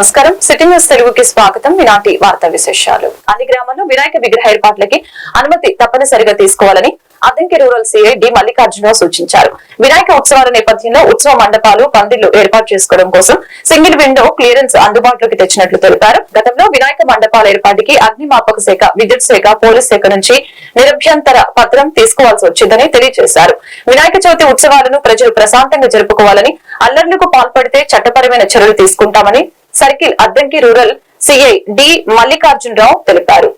నమస్కారం. City news తెలుగుకి స్వాగతం. ఈనాటి వార్తా విశేషాలు. అన్ని గ్రామాల్లో వినాయక విగ్రహ ఏర్పాట్లకి అనుమతి తప్పనిసరిగా తీసుకోవాలని Addanki rural CI D Mallikarjunarao సూచించారు. వినాయక ఉత్సవాల నేపథ్యంలో ఉత్సవ మండపాలు పందిళ్ళు ఏర్పాటు చేసుకోవడం కోసం సింగిల్ విండో క్లియరెన్స్ అందుబాటులోకి తెచ్చినట్లు తెలిపారు. గతంలో వినాయక మండపాల ఏర్పాటుకి అగ్నిమాపక శాఖ విద్యుత్ శాఖ పోలీస్ శాఖ నుంచి నిరభ్యంతర పత్రం తీసుకోవాల్సి వచ్చిందని తెలియజేశారు. వినాయక చవితి ఉత్సవాలను ప్రజలు ప్రశాంతంగా జరుపుకోవాలని అల్లర్లకు పాల్పడితే చట్టపరమైన చర్యలు తీసుకుంటామని circle Addanki rural CI D Mallikarjunarao తెలిపారు.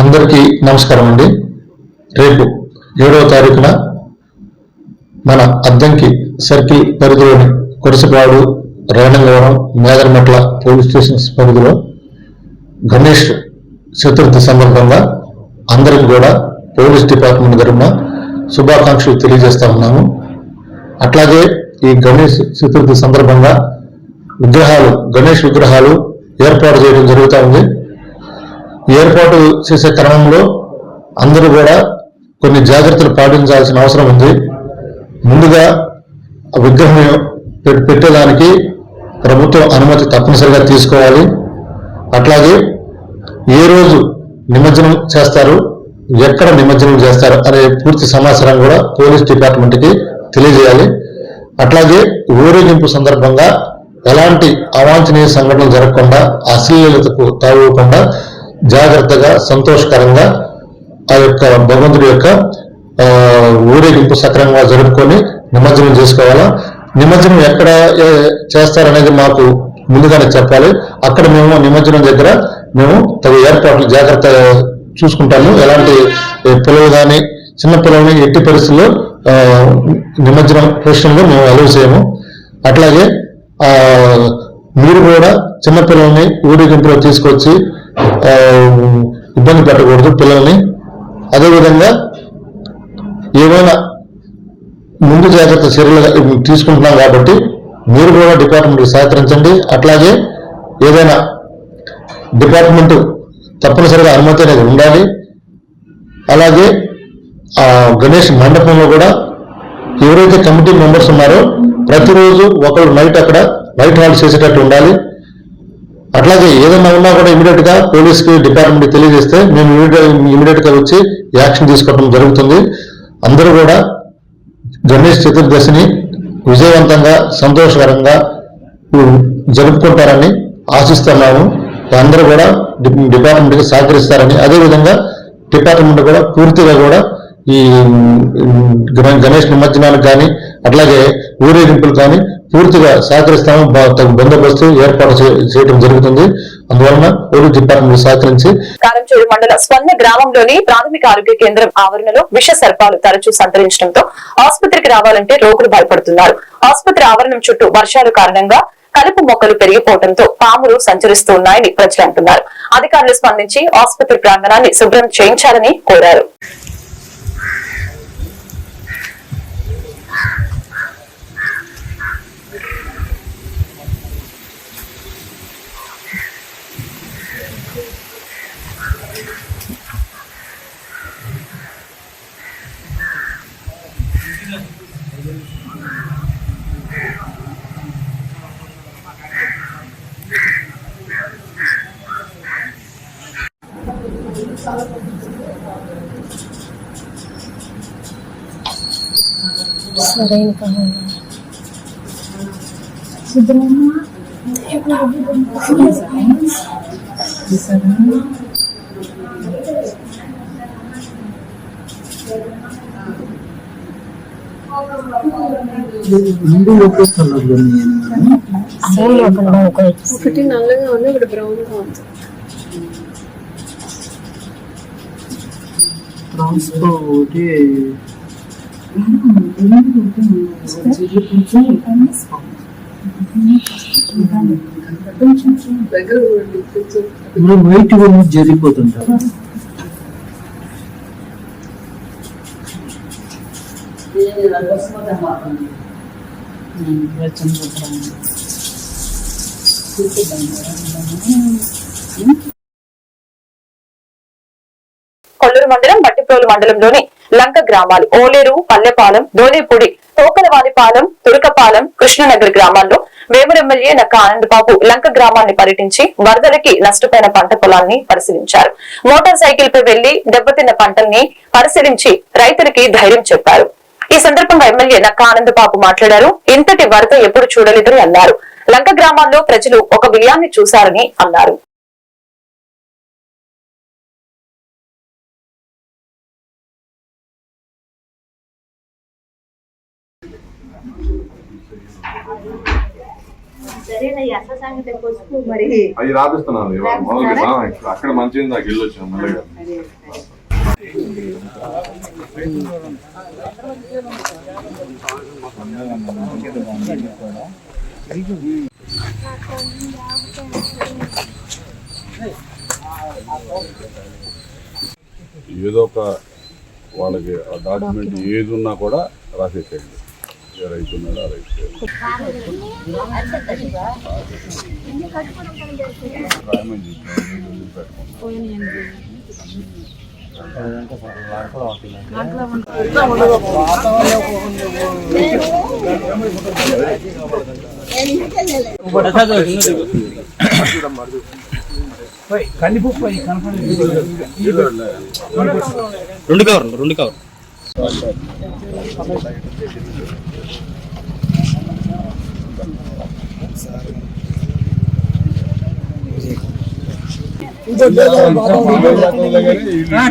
అందరికీ నమస్కారం అండి. రేపు ఏడవ తారీఖున మన అద్దంకి సర్కిల్ పరిధిలోని కొరసపాడు రేణంగవరం మేదరమట్ల పోలీస్ స్టేషన్స్ పరిధిలో గణేష్ చతుర్థి సందర్భంగా అందరికి కూడా పోలీస్ డిపార్ట్మెంట్ తరఫున శుభాకాంక్షలు తెలియజేస్తా ఉన్నాము. అట్లాగే ఈ గణేష్ చతుర్థి సందర్భంగా విగ్రహాలు గణేష్ విగ్రహాలు ఏర్పాటు చేయడం జరుగుతూ ఉంది. ఏర్పాటు చేసే క్రమంలో అందరూ కూడా కొన్ని జాగ్రత్తలు పాటించాల్సిన అవసరం ఉంది. ముందుగా ఆ విగ్రహం పెట్టేదానికి ప్రభుత్వం అనుమతి తప్పనిసరిగా తీసుకోవాలి. అట్లాగే ఏ రోజు నిమజ్జనం చేస్తారు? ఎక్కడ నిమజ్జనం చేస్తారు? అనే పూర్తి సమాచారం కూడా పోలీస్ డిపార్ట్మెంట్కి తెలియజేయాలి. అట్లాగే ఊరేగింపు సందర్భంగా ఎలాంటి అవాంఛనీయ సంఘటనలు జరగకుండా అశ్లీలతకు తావకుండా జాగ్రత్తగా సంతోషకరంగా ఆ యొక్క భగవంతుడి యొక్క ఊరేగింపు సక్రమంగా జరుపుకొని నిమజ్జనం చేసుకోవాలా? నిమజ్జనం ఎక్కడ ఏ, చేస్తారనేది మాకు ముందుగానే చెప్పాలి. అక్కడ మేము నిమజ్జనం దగ్గర మేము తగు ఏర్పాట్లు జాగ్రత్త చూసుకుంటాము. ఎలాంటి పిల్లలు కానీ చిన్న పిల్లల్ని ఎట్టి పరిస్థితుల్లో నిమజ్జనం విషయంలో మేము అలవ్ చేయము. అట్లాగే మీరు కూడా చిన్నపిల్లల్ని ఊరేగింపులో తీసుకొచ్చి ఇబ్బంది పెట్టకూడదు పిల్లల్ని. అదేవిధంగా ఏమైనా ముందు జాగ్రత్త చర్యలు తీసుకుంటున్నాం కాబట్టి మీరు కూడా డిపార్ట్మెంట్కి సహకరించండి. అట్లాగే ఏదైనా డిపార్ట్మెంట్ తప్పనిసరిగా అనుమతి అనేది ఉండాలి. అలాగే ఆ గణేష్ మండపంలో కూడా ఎవరైతే కమిటీ మెంబర్స్ ఉన్నారో ప్రతిరోజు ఒకరు నైట్ అక్కడ నైట్ హాల్ట్ చేసేటట్టు ఉండాలి. అట్లాగే ఏదైనా ఉన్నా కూడా ఇమీడియట్గా పోలీస్కి డిపార్ట్మెంట్కి డిపార్ట్మెంట్ తెలియజేస్తే మేము ఇమీడియట్గా వచ్చి యాక్షన్ తీసుకోవడం జరుగుతుంది. అందరూ కూడా గణేష్ చతుర్దశిని విజయవంతంగా సంతోషకరంగా జరుపుకుంటారని ఆశిస్తున్నాము. అందరూ కూడా డిపార్ట్మెంట్కి సహకరిస్తారని అదేవిధంగా డిపార్ట్మెంట్ కూడా పూర్తిగా కూడా ఈ గణేష్ నిమజ్జనాలకు కానీ అట్లాగే ఊరేగింపులు కానీ పూర్తిగా సహకరిస్తాము బందోబస్తు ఏర్పాటు చేయడం జరుగుతుంది. అందువలన పోలీస్ డిపార్ట్మెంట్ సహకరించి కారంచూరు మండల స్వర్ణ గ్రామంలోని ప్రాథమిక ఆరోగ్య కేంద్రం ఆవరణలో విష సర్పాలు తరచూ సంతరించడంతో ఆసుపత్రికి రావాలంటే రోగులు భయపడుతున్నారు. ఆసుపత్రి ఆవరణం చుట్టూ వర్షాలు కారణంగా కలుపు మొక్కలు పెరిగిపోవడంతో పాములు సంచరిస్తూ ఉన్నాయని ప్రజలు అంటున్నారు. అధికారులు స్పందించి ఆసుపత్రి ప్రాంగణాన్ని శుభ్రం చేయించాలని కోరారు. ఒకటి నల్లగా ఉంది ఒకటి బ్రౌన్గా ఉంది ట్రాన్స్ఫర్ ఒకటి దగ్గర ఇప్పుడు వైట్ గురించి జరిగిపోతుంటారు ఏలూరు hmm. మండలం మండలంలోని లంక గ్రామాలు ఓలేరు పల్లెపాలెం ధోనిపూడి తోకలవానిపాలెం తురకపాలెం కృష్ణనగర్ గ్రామాల్లో వేమూరు ఎమ్మెల్యే నక్క ఆనందబాబు లంక గ్రామాన్ని పర్యటించి వరదలకి నష్టపోయిన పంట పొలాన్ని పరిశీలించారు. మోటార్ సైకిల్ పై వెళ్ళి దెబ్బతిన్న పంటల్ని పరిశీలించి రైతులకి ధైర్యం చెప్పారు. ఈ సందర్భంగా ఎమ్మెల్యే నక్క ఆనందబాబు మాట్లాడారు. ఇంతటి వరద ఎప్పుడు చూడలేదని అన్నారు. లంక గ్రామాల్లో ప్రజలు ఒక విలయాన్ని చూశారని అన్నారు. అవి రాపిస్తున్నాను అక్కడ మంచిగా నాకు ఇల్లు వచ్చాను ఏదో ఒక వాళ్ళకి ఆ డాక్యుమెంట్ ఏది ఉన్నా కూడా రాసేసేయండి ఏ రైతు ఉన్నాడు ఆ రైతు రాయమని కందిపప్పు రెండు కవర్ రెండు కవర్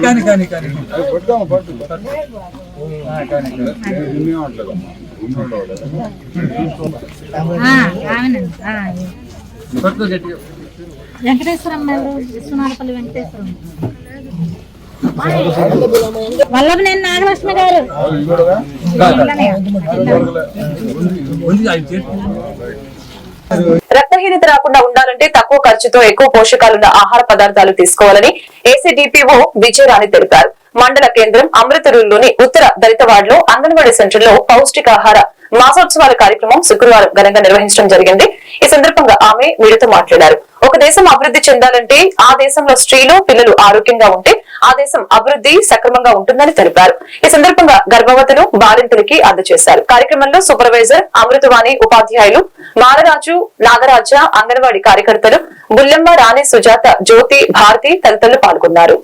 కానీ కానీ కానీ పట్టు వెంకటేశ్వరం ఎవరు విశ్వనాథపల్లి వెంకటేశ్వరం వల్లభనేని నాగలక్ష్మి గారు రక్తహీనత రాకుండా ఉండాలంటే తక్కువ ఖర్చుతో ఎక్కువ పోషకాలున్న ఆహార పదార్థాలు తీసుకోవాలని ఏసీడీపీఓ విజయరాణి తెలిపారు. మండల కేంద్రం అమృతరూరులోని ఉత్తర దళితవాడలో అంగన్వాడీ సెంటర్లో పౌష్టికాహార మాసోత్సవాల కార్యక్రమం శుక్రవారం ఘనంగా నిర్వహించడం జరిగింది. ఈ సందర్భంగా ఆమె మీడియాతో మాట్లాడారు. ఒక దేశం అభివృద్ధి చెందాలంటే ఆ దేశంలో స్త్రీలు పిల్లలు ఆరోగ్యంగా ఉంటే ఆ దేశం అభివృద్ధి సక్రమంగా ఉంటుందని తెలిపారు. ఈ సందర్భంగా గర్భవతులు బాలింతులకి అందజేశారు. కార్యక్రమంలో సూపర్వైజర్ అమృతవాణి ఉపాధ్యాయులు మాలరాజు నాగరాజ అంగన్వాడి కార్యకర్తలు బుల్లెమ్మ రాణి సుజాత జ్యోతి భారతి తదితరులు పాల్గొన్నారు.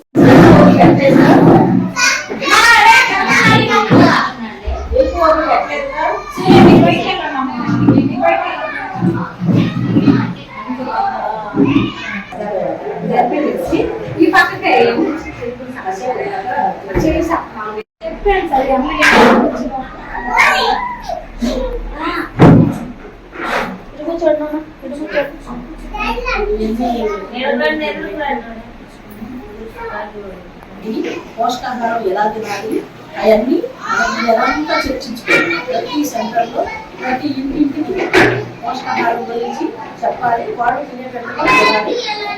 పోషకాహారం ఎలా తినాలి అవన్నీ మనం ఎలాంతా చర్చించుకోవాలి ప్రతి సెంటర్లో ప్రతి ఇంటి పోషకాహారం గురించి చెప్పాలి. వాడు తినేటట్టుగా తినాలి.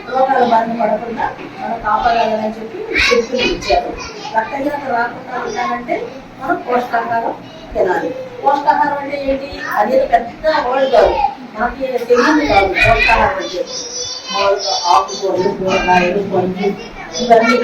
రోగాల బారిన పడకుండా మనం కాపాడాలని చెప్పి చెప్పులు ఇచ్చారు. రక్తహీనత రాకుండా ఉండాలంటే మనం పోషకాహారం తినాలి. పోషకాహారం అంటే ఏంటి? అనేది పెద్ద వర్డ్ కాదు. మనకి తెలియదు కాదు పోషకాహారం అంటే. ఆకుకూరలు కూరగాయలు పండ్లు ఇవన్నీ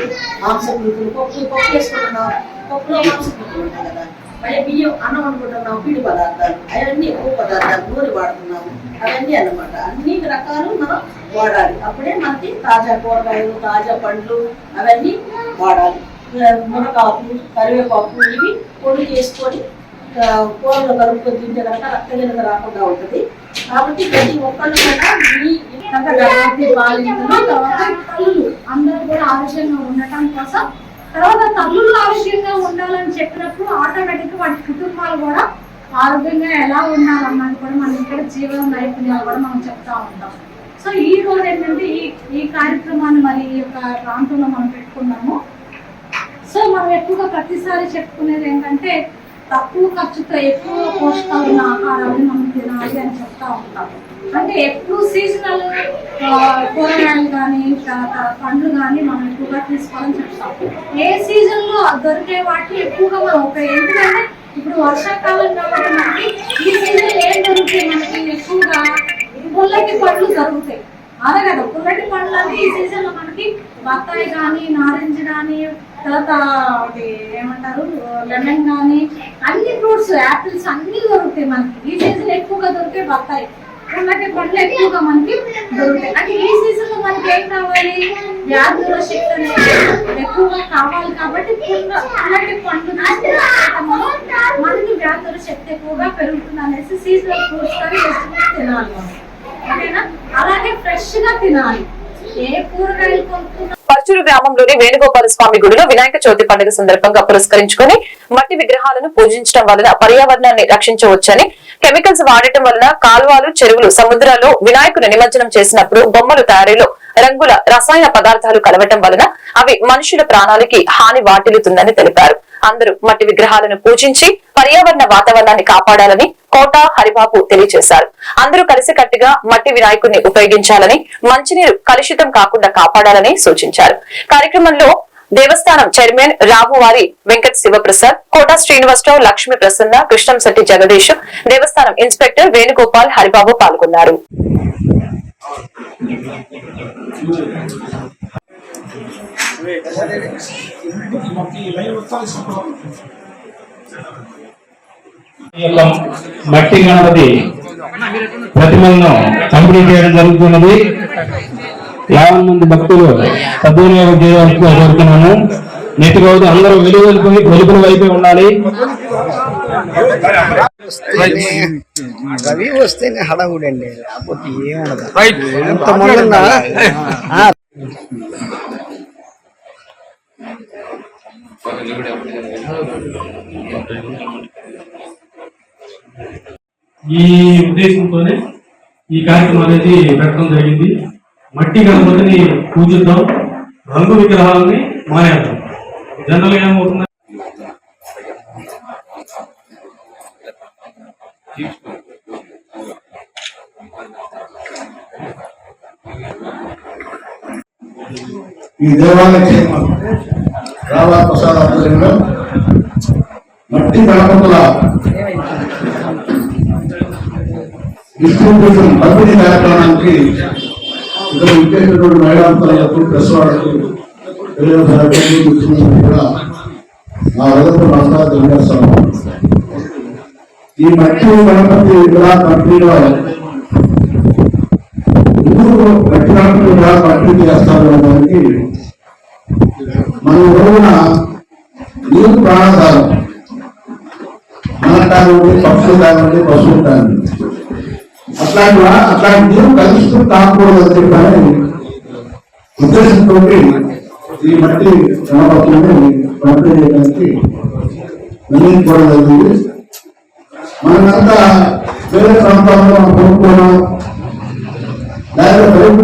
మాంసకృతులు పప్పు పప్పు వేసుకుంటున్నాం. పప్పులో మాంసకృతులు ఉంటాయి కదా. అయ్యా బియ్యం అన్నం అనుకుంటున్నాం పిండి పదార్థాలు అవన్నీ ఎక్కువ పదార్థాలు నూనె వాడుతున్నాము అవన్నీ అన్నమాట. అన్ని రకాలు మనం వాడాలి. అప్పుడే మనకి తాజా కూరగాయలు తాజా పండ్లు అవన్నీ వాడాలి. మునగాకు కరివేపాకు ఇవి పొడి చేసుకొని కూరలు కూరలో కలుపుకొని తింటే కనుక రక్తహీనత రాకుండా ఉంటుంది. కాబట్టి ప్రతి ఒక్కళ్ళు కూడా మీ తర్వాత అందరూ కూడా ఆరోగ్యంగా ఉండటం కోసం తర్వాత తల్లులు ఆరోగ్యంగా ఉండాలని చెప్పినప్పుడు ఆటోమేటిక్ వాటి కుటుంబాలు కూడా ఆరోగ్యంగా ఎలా ఉండాలన్నది కూడా మనం ఇక్కడ జీవన నైపుణ్యాలు కూడా మనం చెప్తా ఉంటాం. సో ఈ రోజు ఏంటంటే ఈ ఈ కార్యక్రమాన్ని మరి ఈ యొక్క ప్రాంతంలో మనం పెట్టుకున్నాము. సో మనం ఎక్కువగా ప్రతిసారి చెప్పుకునేది ఏంటంటే తక్కువ ఖర్చుతో ఎక్కువ పోషకాలు ఉన్న ఆహారాన్ని మనం తినాలి అని చెప్తా ఉంటాము అంటే ఎప్పుడు సీజనల్ కూరగాయలు కానీ పండ్లు కానీ మనం ఎక్కువగా తీసుకోవాలని చెప్తాం. ఏ సీజన్లో దొరికే వాటిని ఎక్కువగా మనం ఒక ఎందుకంటే ఇప్పుడు వర్షాకాలం కాబట్టి మనకి ఈ సీజన్ ఏం దొరుకుతాయి మనకి? ఎక్కువగా ముల్లకి పండ్లు దొరుకుతాయి. అదే కదా పుల్లటి పండ్లు అంటే ఈ సీజన్లో మనకి బత్తాయి కానీ నారింజ కానీ తర్వాత అది ఏమంటారు? లెమన్ కానీ అన్ని ఫ్రూట్స్ యాపిల్స్ అన్ని దొరుకుతాయి మనకి. ఈ సీజన్ ఎక్కువగా దొరికే బత్తాయి. పుల్లటి పండ్లు ఎక్కువగా మనకి దొరుకుతాయి. అంటే ఈ సీజన్లో మనకి ఏం కావాలి? వ్యాధుల శక్తి అనేది ఎక్కువగా కావాలి కాబట్టి పుల్ల- పండ్లు మనకి వ్యాధుల శక్తి ఎక్కువగా పెరుగుతుంది అనేసి సీజనల్ ఫ్రూట్స్ కానీ వెజిటబుల్స్ తినాలి మనం. ఓకేనా? అలాగే ఫ్రెష్గా తినాలి. ఏ కూరగాయలు కొనుక్కున్నా పర్చూరు గ్రామంలోని వేణుగోపాల స్వామి గుడిలో వినాయక చవితి పండుగ సందర్భంగా పురస్కరించుకొని మట్టి విగ్రహాలను పూజించడం వలన పర్యావరణాన్ని రక్షించవచ్చని కెమికల్స్ వాడటం వలన కాలువలు చెరువులు సముద్రాల్లో వినాయకుని నిమజ్జనం చేసినప్పుడు బొమ్మలు తయారీలో రంగుల రసాయన పదార్థాలు కలవటం వలన అవి మనుషుల ప్రాణాలకి హాని వాటిల్లుతుందని తెలిపారు. అందరూ మట్టి విగ్రహాలను పూజించి పర్యావరణ వాతావరణాన్ని కాపాడాలని కోట హరిబాబు తెలియజేశారు. అందరూ కలిసికట్టుగా మట్టి వినాయకుడిని ఉపయోగించాలని మంచినీరు కలుషితం కాకుండా కాపాడాలని సూచించారు. కార్యక్రమంలో దేవస్థానం చైర్మన్ రామువారి వెంకట శివప్రసాద్ కోట శ్రీనివాసరావు లక్ష్మీ ప్రసన్న కృష్ణంశెట్టి జగదీష్ దేవస్థానం ఇన్స్పెక్టర్ వేణుగోపాల్ హరిబాబు పాల్గొన్నారు. ఈ యొక్క మట్టి గణపతి ప్రతిమలను కంప్లీట్ చేయడం జరుగుతున్నది. యాభై మంది భక్తులు సద్వినియోగం చేయవలసిందిగా కోరుతున్నాను నెట్ రోజు అందరూ వెలుగు వెలుపు వెలుపుల వైపే ఉండాలి. రవి వస్తేనే హడావుడండి లేకపోతే ఏముండదు ఈ ఉద్దేశంతోనే ఈ కార్యక్రమం అనేది పెట్టడం జరిగింది. మట్టి గణపతిని పూజిద్దాం. రంగు విగ్రహాలని మానేద్దాం. జనరల్ ఏమవుతుంది? ఈ దేవాలయ రావా ప్రసాద్ ఆధ్వర్యంలో మట్టి గణపతుల డిస్ట్రిబ్యూషన్ పంపిణీ కార్యక్రమానికి ఇక్కడ ఇచ్చేటటువంటి మహిళాంతరాలకు ప్రెస్ వాళ్ళకి ముఖ్యమంత్రి కూడా నా హృదయపు నమస్కారం తెలియజేస్తాను ఈ మట్టి గణపతి విగ్రహ పంపిణీలో ఎందుకు మట్టి గణపతి విగ్రహ పంపిణీ చేస్తారు అనడానికి మన రోజున నీరు ప్రాణాధారం మన కానివ్వండి పక్షులు కానివ్వండి పశువులు కానివ్వండి అట్లాంటి అట్లాంటి నీరు కలుషితం కాకూడదు అని చెప్పాలని ఉద్దేశంతో ఈ మట్టి గణపతులని పంపిణీ చేయడానికి నిర్ణయించుకోవడం జరిగింది. మనకంతా వేరే ప్రాంతాల్లో మనం కొనుక్కోవడం లేదా బయట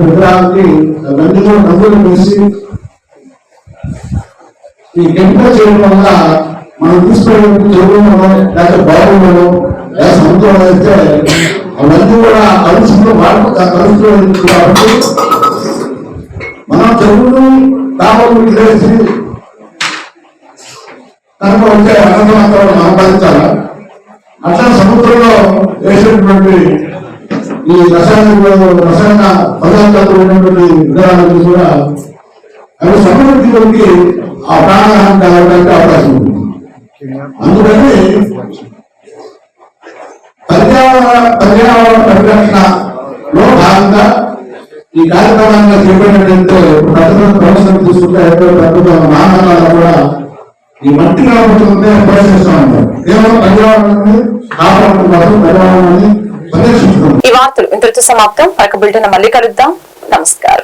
విగ్రహాలకి అవన్నీ కూడా వేసి ఈ కెమికల్ చేయడం వల్ల మనం తీసుకునే చెరువులలో లేకపోతే బావులలో లేదా అయితే అవన్నీ కూడా కలుషితో వాడు కాబట్టి మనం చెరువులు కావాలి వేసి కనుక వచ్చే అనంతరంతా మనం భరించాలా అట్లా సముద్రంలో వేసినటువంటి ఈ రసాయన రసాయన పదార్థాలు ఉన్నటువంటి విధానాలు కూడా అవి సముద్రంలోకి ఆ ప్రాణాహారం కావడానికి అవకాశం ఉంది. అందుకని పర్యావరణ పర్యావరణ పరిరక్షణలో భాగంగా ఈ కార్యక్రమాన్ని చేపట్టినట్లయితే ప్రజల ప్రవేశం తీసుకుంటే ప్రస్తుతం మానవాళి కూడా ఈ మట్టి కాకపోతే ప్రవేశిస్తూ ఉంటారు కేవలం పర్యావరణాన్ని కాపాడుతున్నారు పర్యావరణాన్ని పరిరక్షించడం. ఈ వార్తలు ఇంతటితో సమాప్తం. పక్క బిల్టన్ మళ్ళీ కలుద్దాం. నమస్కారం.